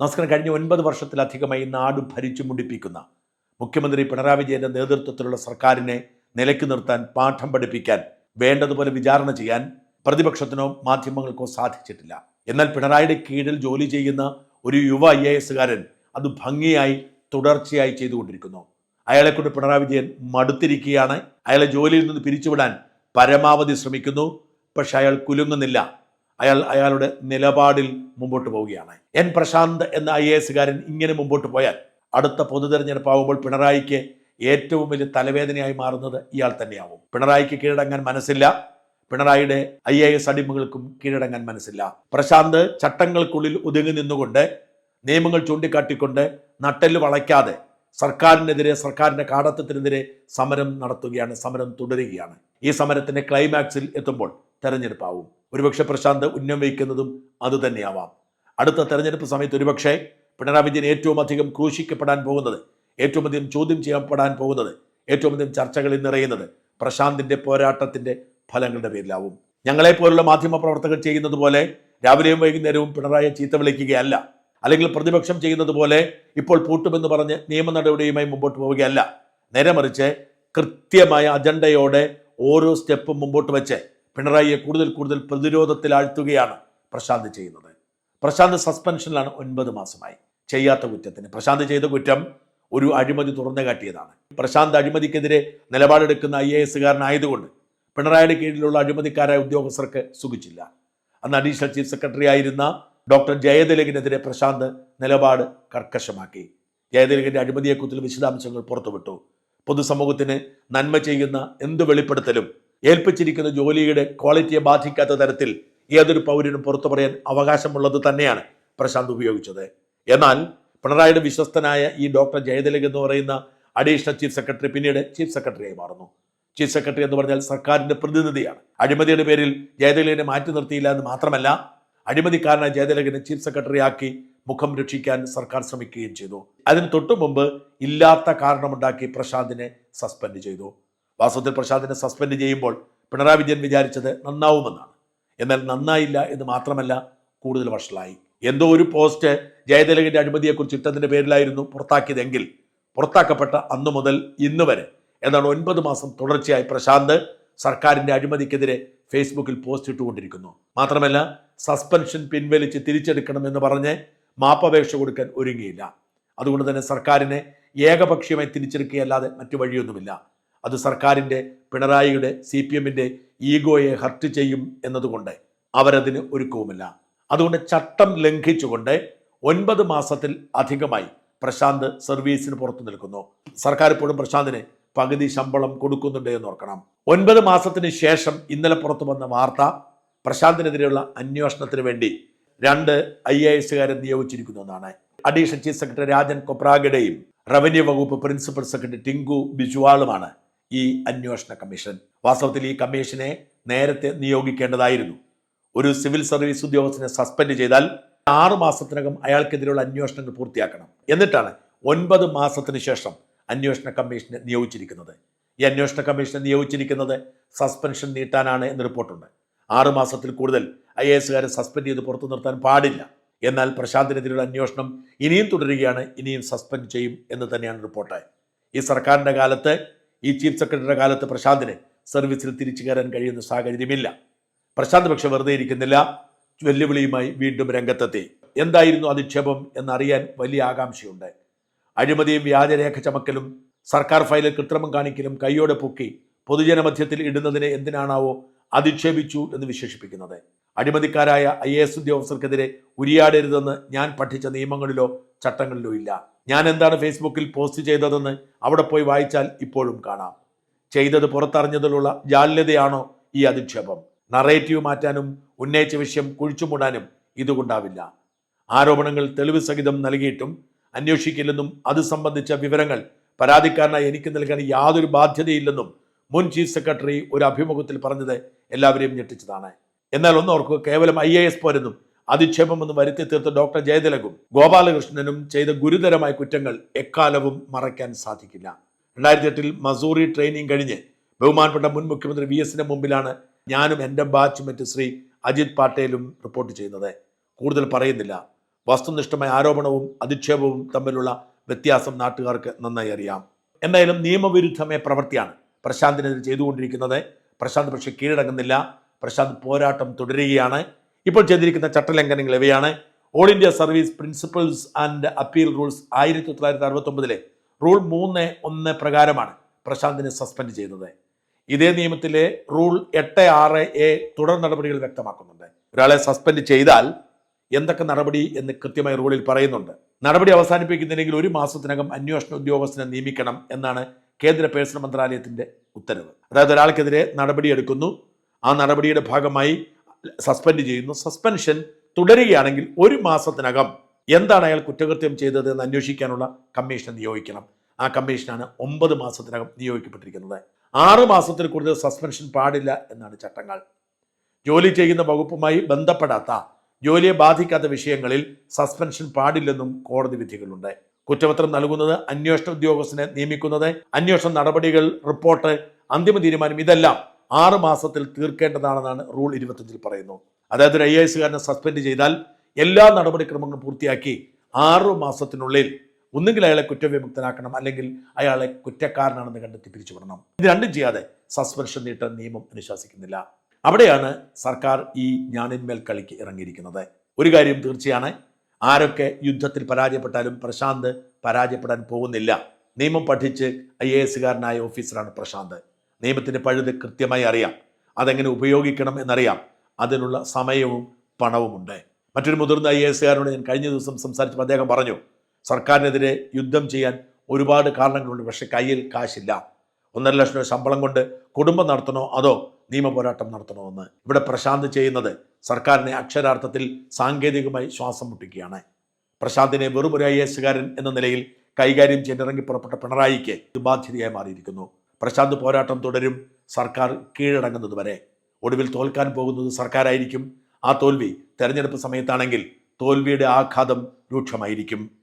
നമസ്കാരം. കഴിഞ്ഞ ഒൻപത് വർഷത്തിലധികമായി നാട് ഭരിച്ചു മുടിപ്പിക്കുന്ന മുഖ്യമന്ത്രി പിണറായി വിജയന്റെ നേതൃത്വത്തിലുള്ള സർക്കാരിനെ നിലയ്ക്ക് നിർത്താൻ പാഠം പഠിപ്പിക്കാൻ വേണ്ടതുപോലെ വിചാരണ ചെയ്യാൻ പ്രതിപക്ഷത്തിനോ മാധ്യമങ്ങൾക്കോ സാധിച്ചിട്ടില്ല. എന്നാൽ പിണറായിയുടെ കീഴിൽ ജോലി ചെയ്യുന്ന ഒരു യുവ ഐ എ എസുകാരൻ അത് ഭംഗിയായി തുടർച്ചയായി ചെയ്തുകൊണ്ടിരിക്കുന്നു. അയാളെക്കൊണ്ട് പിണറായി വിജയൻ മടുത്തിരിക്കുകയാണ്. അയാളെ ജോലിയിൽ നിന്ന് പിരിച്ചുവിടാൻ പരമാവധി ശ്രമിക്കുന്നു. പക്ഷെ അയാൾ കുലുങ്ങുന്നില്ല. അയാൾ അയാളുടെ നിലപാടിൽ മുമ്പോട്ട് പോവുകയാണ്. എൻ പ്രശാന്ത് എന്ന ഐ എ എസുകാരൻ ഇങ്ങനെ മുമ്പോട്ട് പോയാൽ അടുത്ത പൊതു തെരഞ്ഞെടുപ്പ് ആവുമ്പോൾ പിണറായിക്ക് ഏറ്റവും വലിയ തലവേദനയായി മാറുന്നത് ഇയാൾ തന്നെയാവും. പിണറായിക്ക് കീഴടങ്ങാൻ മനസ്സില്ല. പിണറായിയുടെ ഐ എ എസ് അടിമകൾക്കും കീഴടങ്ങാൻ മനസ്സില്ല. പ്രശാന്ത് ചട്ടങ്ങൾക്കുള്ളിൽ ഒതുങ്ങി നിന്നുകൊണ്ട് നിയമങ്ങൾ ചൂണ്ടിക്കാട്ടിക്കൊണ്ട് നട്ടെല്ല് വളയ്ക്കാതെ സർക്കാരിനെതിരെ സർക്കാരിന്റെ കാടത്തത്തിനെതിരെ സമരം നടത്തുകയാണ് സമരം തുടരുകയാണ്. ഈ സമരത്തിന്റെ ക്ലൈമാക്സിൽ എത്തുമ്പോൾ തെരഞ്ഞെടുപ്പാവും. ഒരുപക്ഷെ പ്രശാന്ത് ഉന്നം വയ്ക്കുന്നതും അതുതന്നെയാവാം അടുത്ത തെരഞ്ഞെടുപ്പ് സമയത്ത് ഒരുപക്ഷെ പിണറായി വിജയൻ ഏറ്റവും അധികം ക്രൂശിക്കപ്പെടാൻ പോകുന്നത് ഏറ്റവും അധികം ചോദ്യം ചെയ്യപ്പെടാൻ പോകുന്നത് ഏറ്റവും അധികം ചർച്ചകളിൽ നിറയുന്നത് പ്രശാന്തിന്റെ പോരാട്ടത്തിന്റെ ഫലങ്ങളുടെ പേരിലാവും. ഞങ്ങളെ പോലുള്ള മാധ്യമ പ്രവർത്തകർ ചെയ്യുന്നത് പോലെ രാവിലെയും വൈകുന്നേരവും പിണറായി ചീത്ത വിളിക്കുകയല്ല. അല്ലെങ്കിൽ പ്രതിപക്ഷം ചെയ്യുന്നത് പോലെ ഇപ്പോൾ പൂട്ടുമെന്ന് പറഞ്ഞ് നിയമ നടപടിയുമായി മുമ്പോട്ട് പോവുകയല്ല. നേരെ മറിച്ച് കൃത്യമായ അജണ്ടയോടെ ഓരോ സ്റ്റെപ്പും മുമ്പോട്ട് വെച്ച് പിണറായിയെ കൂടുതൽ കൂടുതൽ പ്രതിരോധത്തിൽ ആഴ്ത്തുകയാണ് പ്രശാന്ത് ചെയ്യുന്നത്. പ്രശാന്ത് സസ്പെൻഷനിലാണ് ഒൻപത് മാസമായി. ചെയ്യാത്ത കുറ്റത്തിന്. പ്രശാന്ത് ചെയ്ത കുറ്റം ഒരു അഴിമതി തുറന്നു കാട്ടിയതാണ്. പ്രശാന്ത് അഴിമതിക്കെതിരെ നിലപാടെടുക്കുന്ന ഐ എ എസുകാരനായതുകൊണ്ട് പിണറായിയുടെ കീഴിലുള്ള അഴിമതിക്കാരായ ഉദ്യോഗസ്ഥർക്ക് സുഖിച്ചില്ല. അന്ന് അഡീഷണൽ ചീഫ് സെക്രട്ടറി ആയിരുന്ന ഡോക്ടർ ജയതിലകിനെതിരെ പ്രശാന്ത് നിലപാട് കർക്കശമാക്കി. ജയതിലകിന്റെ അഴിമതിയെക്കുറിച്ചുള്ള വിശദാംശങ്ങൾ പുറത്തുവിട്ടു. പൊതുസമൂഹത്തിന് നന്മ ചെയ്യുന്ന എന്ത് വെളിപ്പെടുത്തലും? ഏൽപ്പിച്ചിരിക്കുന്ന ജോലിയുടെ ക്വാളിറ്റിയെ ബാധിക്കാത്ത തരത്തിൽ ഏതൊരു പൗരനും പുറത്തു പറയാൻ അവകാശമുള്ളത് തന്നെയാണ് പ്രശാന്ത് ഉപയോഗിച്ചത്. എന്നാൽ പിണറായിയുടെ വിശ്വസ്തനായ ഈ ഡോക്ടർ ജയതിലക് എന്ന് പറയുന്ന അഡീഷണൽ ചീഫ് സെക്രട്ടറി പിന്നീട് ചീഫ് സെക്രട്ടറിയായി മാറുന്നു. ചീഫ് സെക്രട്ടറി എന്ന് പറഞ്ഞാൽ സർക്കാരിന്റെ പ്രതിനിധിയാണ്. അഴിമതിയുടെ പേരിൽ ജയതിലകനെ മാറ്റി നിർത്തിയില്ല എന്ന് മാത്രമല്ല അഴിമതിക്കാരനായ ജയതിലകനെ ചീഫ് സെക്രട്ടറി ആക്കി മുഖം രക്ഷിക്കാൻ സർക്കാർ ശ്രമിക്കുകയും ചെയ്തു. അതിന് തൊട്ടു മുമ്പ് ഇല്ലാത്ത കാരണമുണ്ടാക്കി പ്രശാന്തിനെ സസ്പെൻഡ് ചെയ്തു. വാസ്തവത്തിൽ പ്രശാന്തിനെ സസ്പെൻഡ് ചെയ്യുമ്പോൾ പിണറായി വിജയൻ വിചാരിച്ചത് നന്നാവുമെന്നാണ്. എന്നാൽ നന്നായില്ല എന്ന് മാത്രമല്ല കൂടുതൽ വഷളായി. എന്തോ ഒരു പോസ്റ്റ് ജയതിലകന്റെ അഴിമതിയെക്കുറിച്ച് ഇട്ടതിന്റെ പേരിലായിരുന്നു പുറത്താക്കിയതെങ്കിൽ പുറത്താക്കപ്പെട്ട അന്നു മുതൽ ഇന്ന് വരെ. എന്നാണ് ഒൻപത് മാസം തുടർച്ചയായി പ്രശാന്ത് സർക്കാരിന്റെ അഴിമതിക്കെതിരെ ഫേസ്ബുക്കിൽ പോസ്റ്റ് ഇട്ടുകൊണ്ടിരിക്കുന്നു. മാത്രമല്ല സസ്പെൻഷൻ പിൻവലിച്ച് തിരിച്ചെടുക്കണം എന്ന് പറഞ്ഞ് മാപ്പപേക്ഷ കൊടുക്കാൻ ഒരുങ്ങിയില്ല. അതുകൊണ്ട് തന്നെ സർക്കാരിനെ ഏകപക്ഷീയമായി തിരിച്ചെടുക്കുകയല്ലാതെ മറ്റു വഴിയൊന്നുമില്ല. അത് സർക്കാരിന്റെ പിണറായിയുടെ സി പി എമ്മിന്റെ ഈഗോയെ ഹർട്ട് ചെയ്യും എന്നതുകൊണ്ട് അവരതിന് ഒരുക്കവുമില്ല. അതുകൊണ്ട് ചട്ടം ലംഘിച്ചുകൊണ്ട് ഒൻപത് മാസത്തിൽ അധികമായി പ്രശാന്ത് സർവീസിന് പുറത്തു നിൽക്കുന്നു. സർക്കാർ ഇപ്പോഴും പ്രശാന്തിന് പകുതി ശമ്പളം കൊടുക്കുന്നുണ്ട് എന്ന് ഓർക്കണം. ഒൻപത് മാസത്തിന് ശേഷം ഇന്നലെ പുറത്തു വന്ന വാർത്ത പ്രശാന്തിനെതിരെയുള്ള അന്വേഷണത്തിന് വേണ്ടി രണ്ട് ഐ എ എസുകാരെ നിയോഗിച്ചിരിക്കുന്നു എന്നാണ് അഡീഷണൽ ചീഫ് സെക്രട്ടറി രാജൻ കൊപ്രാഗഡയും റവന്യൂ വകുപ്പ് പ്രിൻസിപ്പൽ സെക്രട്ടറി ടിങ്കു ബിജുവാളുമാണ് ഈ അന്വേഷണ കമ്മീഷൻ. വാസ്തവത്തിൽ ഈ കമ്മീഷനെ നേരത്തെ നിയോഗിക്കേണ്ടതായിരുന്നു. ഒരു സിവിൽ സർവീസ് ഉദ്യോഗസ്ഥനെ സസ്പെൻഡ് ചെയ്താൽ ആറു മാസത്തിനകം അയാൾക്കെതിരെയുള്ള അന്വേഷണങ്ങൾ പൂർത്തിയാക്കണം. എന്നിട്ടാണ് ഒൻപത് മാസത്തിന് ശേഷം അന്വേഷണ കമ്മീഷനെ നിയോഗിച്ചിരിക്കുന്നത്. ഈ അന്വേഷണ കമ്മീഷനെ നിയോഗിച്ചിരിക്കുന്നത് സസ്പെൻഷൻ നീട്ടാനാണ് എന്ന് റിപ്പോർട്ടുണ്ട്. ആറു മാസത്തിൽ കൂടുതൽ ഐ എ എസുകാരെ സസ്പെൻഡ് ചെയ്ത് പുറത്തു നിർത്താൻ പാടില്ല. എന്നാൽ പ്രശാന്തിനെതിരെയുള്ള അന്വേഷണം ഇനിയും തുടരുകയാണ് ഇനിയും സസ്പെൻഡ് ചെയ്യും എന്ന് തന്നെയാണ് റിപ്പോർട്ട്. ഈ സർക്കാരിന്റെ കാലത്ത് ഈ ചീഫ് സെക്രട്ടറിയുടെ കാലത്ത് പ്രശാന്തിനെ സർവീസിൽ തിരിച്ചു കയറാൻ കഴിയുന്ന സാഹചര്യമില്ല. പ്രശാന്ത് പക്ഷെ വെറുതെ ഇരിക്കുന്നില്ല വെല്ലുവിളിയുമായി വീണ്ടും രംഗത്തെത്തി. എന്തായിരുന്നു അധിക്ഷേപം എന്നറിയാൻ വലിയ ആകാംക്ഷയുണ്ട്. അഴിമതിയും വ്യാജരേഖ ചമക്കലും സർക്കാർ ഫയലിൽ കൃത്രിമം കാണിക്കലും കൈയോടെ പൊക്കി പൊതുജനമധ്യത്തിൽ ഇടുന്നതിനെ എന്തിനാണാവോ അധിക്ഷേപിച്ചു എന്ന് വിശേഷിപ്പിക്കുന്നത്. അഴിമതിക്കാരായ ഐ എ എസ് ഉദ്യോഗസ്ഥർക്കെതിരെ ഉരിയാടരുതെന്ന് ഞാൻ പഠിച്ച നിയമങ്ങളിലോ ചട്ടങ്ങളിലോ ഇല്ല. ഞാൻ എന്താണ് ഫേസ്ബുക്കിൽ പോസ്റ്റ് ചെയ്തതെന്ന് അവിടെ പോയി വായിച്ചാൽ ഇപ്പോഴും കാണാം. ചെയ്തത് പുറത്തറിഞ്ഞതിലുള്ള ജാല്യതയാണോ ഈ അധിക്ഷേപം? നറേറ്റീവ് മാറ്റാനും ഉന്നയിച്ച വിഷയം കുഴിച്ചുമൂടാനും ഇതുകൊണ്ടാവില്ല. ആരോപണങ്ങൾ തെളിവ് സഹിതം നൽകിയിട്ടും അന്വേഷിക്കില്ലെന്നും അത് സംബന്ധിച്ച വിവരങ്ങൾ പരാതിക്കാരനായി എനിക്ക് നൽകാൻ യാതൊരു ബാധ്യതയില്ലെന്നും മുൻ ചീഫ് സെക്രട്ടറി ഒരു അഭിമുഖത്തിൽ പറഞ്ഞത് എല്ലാവരെയും ഞെട്ടിച്ചതാണ്. എന്നാൽ ഒന്നോർക്കുക കേവലം ഐ എ എസ് പോരെന്നും അധിക്ഷേപമെന്നും വരുത്തി തീർത്ത ഡോക്ടർ ജയതിലകും ഗോപാലകൃഷ്ണനും ചെയ്ത ഗുരുതരമായ കുറ്റങ്ങൾ എക്കാലവും മറയ്ക്കാൻ സാധിക്കില്ല. രണ്ടായിരത്തി എട്ടിൽ മസൂറി ട്രെയിനിങ് കഴിഞ്ഞ് ബഹുമാനപ്പെട്ട മുൻ മുഖ്യമന്ത്രി വി എസിന്റെ മുമ്പിലാണ് ഞാനും എന്റെ ബാച്ച്മേറ്റ് ശ്രീ അജിത് പാട്ടേലും റിപ്പോർട്ട് ചെയ്യുന്നത്. കൂടുതൽ പറയുന്നില്ല. വസ്തുനിഷ്ഠമായ ആരോപണവും അധിക്ഷേപവും തമ്മിലുള്ള വ്യത്യാസം നാട്ടുകാർക്ക് നന്നായി അറിയാം. എന്തായാലും നിയമവിരുദ്ധമായ പ്രവൃത്തിയാണ് പ്രശാന്തിനെതിരെ ചെയ്തുകൊണ്ടിരിക്കുന്നത്. പ്രശാന്ത് പക്ഷേ കീഴടങ്ങുന്നില്ല. പ്രശാന്ത് പോരാട്ടം തുടരുകയാണ്. ഇപ്പോൾ ചെയ്തിരിക്കുന്ന ചട്ടലംഘനങ്ങൾ ഇവയാണ്. All India service principles and appeal rules ആയിരത്തി തൊള്ളായിരത്തി അറുപത്തൊമ്പതിലെ റൂൾ മൂന്ന് ഒന്ന് പ്രകാരമാണ് പ്രശാന്തിനെ സസ്പെൻഡ് ചെയ്തത് ഇതേ നിയമത്തിലെ റൂൾ എട്ട് ആറ് എ തുടർ നടപടികൾ വ്യക്തമാക്കുന്നുണ്ട്. ഒരാളെ സസ്പെൻഡ് ചെയ്താൽ എന്തൊക്കെ നടപടി എന്ന് കൃത്യമായി റൂളിൽ പറയുന്നുണ്ട്. നടപടി അവസാനിപ്പിക്കുന്നില്ലെങ്കിൽ ഒരു മാസത്തിനകം അന്വേഷണ ഉദ്യോഗസ്ഥനെ നിയമിക്കണം എന്നാണ് കേന്ദ്ര പേഴ്സണൽ മന്ത്രാലയത്തിന്റെ ഉത്തരവ്. അതായത് ഒരാൾക്കെതിരെ നടപടിയെടുക്കുന്നു. ആ നടപടിയുടെ ഭാഗമായി സസ്പെൻഡ് ചെയ്യുന്നു. സസ്പെൻഷൻ തുടരുകയാണെങ്കിൽ ഒരു മാസത്തിനകം എന്താണ് അയാൾ കുറ്റകൃത്യം ചെയ്തത് എന്ന് അന്വേഷിക്കാനുള്ള കമ്മീഷനെ നിയോഗിക്കണം. ആ കമ്മീഷനാണ് ഒമ്പത് മാസത്തിനകം നിയോഗിക്കപ്പെട്ടിരിക്കുന്നത്. ആറ് മാസത്തിൽ കൂടുതൽ സസ്പെൻഷൻ പാടില്ല എന്നാണ് ചട്ടങ്ങൾ. ജോലി ചെയ്യുന്ന വകുപ്പുമായി ബന്ധപ്പെടാത്ത ജോലിയെ ബാധിക്കാത്ത വിഷയങ്ങളിൽ സസ്പെൻഷൻ പാടില്ലെന്നും കോടതി വിധികളുണ്ട്. കുറ്റപത്രം നൽകുന്നത് അന്വേഷണ ഉദ്യോഗസ്ഥനെ നിയമിക്കുന്നത് അന്വേഷണ നടപടികൾ റിപ്പോർട്ട് അന്തിമ തീരുമാനം ഇതെല്ലാം ആറ് മാസത്തിൽ തീർക്കേണ്ടതാണെന്നാണ് റൂൾ ഇരുപത്തഞ്ചിൽ പറയുന്നു. അതായത് ഒരു ഐ എ എസുകാരനെ സസ്പെൻഡ് ചെയ്താൽ എല്ലാ നടപടിക്രമങ്ങളും പൂർത്തിയാക്കി ആറ് മാസത്തിനുള്ളിൽ ഒന്നുകിൽ അയാളെ കുറ്റവിമുക്തനാക്കണം അല്ലെങ്കിൽ അയാളെ കുറ്റക്കാരനാണെന്ന് കണ്ടെത്തി പിരിച്ചുവിടണം. ഇത് രണ്ടും ചെയ്യാതെ സസ്പെൻഷൻ നീട്ട നിയമം അനുശാസിക്കുന്നില്ല. അവിടെയാണ് സർക്കാർ ഈ ഞാനിന്മേൽ കളിക്ക് ഇറങ്ങിയിരിക്കുന്നത്. ഒരു കാര്യം തീർച്ചയാണ്. ആരൊക്കെ യുദ്ധത്തിൽ പരാജയപ്പെട്ടാലും പ്രശാന്ത് പരാജയപ്പെടാൻ പോകുന്നില്ല. നിയമം പഠിച്ച് ഐ എ എസുകാരനായ ഓഫീസറാണ് പ്രശാന്ത്. നിയമത്തിന്റെ പഴുത് കൃത്യമായി അറിയാം. അതെങ്ങനെ ഉപയോഗിക്കണം എന്നറിയാം. അതിനുള്ള സമയവും പണവുമുണ്ട്. മറ്റൊരു മുതിർന്ന ഐ എസ് കാരനോട് ഞാൻ കഴിഞ്ഞ ദിവസം സംസാരിച്ചപ്പോൾ അദ്ദേഹം പറഞ്ഞു സർക്കാരിനെതിരെ യുദ്ധം ചെയ്യാൻ ഒരുപാട് കാരണങ്ങളുണ്ട് പക്ഷെ കയ്യിൽ കാശില്ല. ഒന്നര ലക്ഷം രൂപ ശമ്പളം കൊണ്ട് കുടുംബം നടത്തണോ? അതോ നിയമ പോരാട്ടം നടത്തണോ എന്ന്? ഇവിടെ പ്രശാന്ത് ചെയ്യുന്നത് സർക്കാരിനെ അക്ഷരാർത്ഥത്തിൽ സാങ്കേതികമായി ശ്വാസം മുട്ടിക്കുകയാണ്. പ്രശാന്തിനെ വെറും ഒരു ഐ എസുകാരൻ എന്ന നിലയിൽ കൈകാര്യം ചെയ്തിറങ്ങി പുറപ്പെട്ട പിണറായിക്ക് ബാധ്യതയായി മാറിയിരിക്കുന്നു. പ്രശാന്ത് പോരാട്ടം തുടരും. സർക്കാർ കീഴടങ്ങുന്നത് വരെ. ഒടുവിൽ തോൽക്കാൻ പോകുന്നത് സർക്കാരായിരിക്കും. ആ തോൽവി തെരഞ്ഞെടുപ്പ് സമയത്താണെങ്കിൽ തോൽവിയുടെ ആഘാതം രൂക്ഷമായിരിക്കും.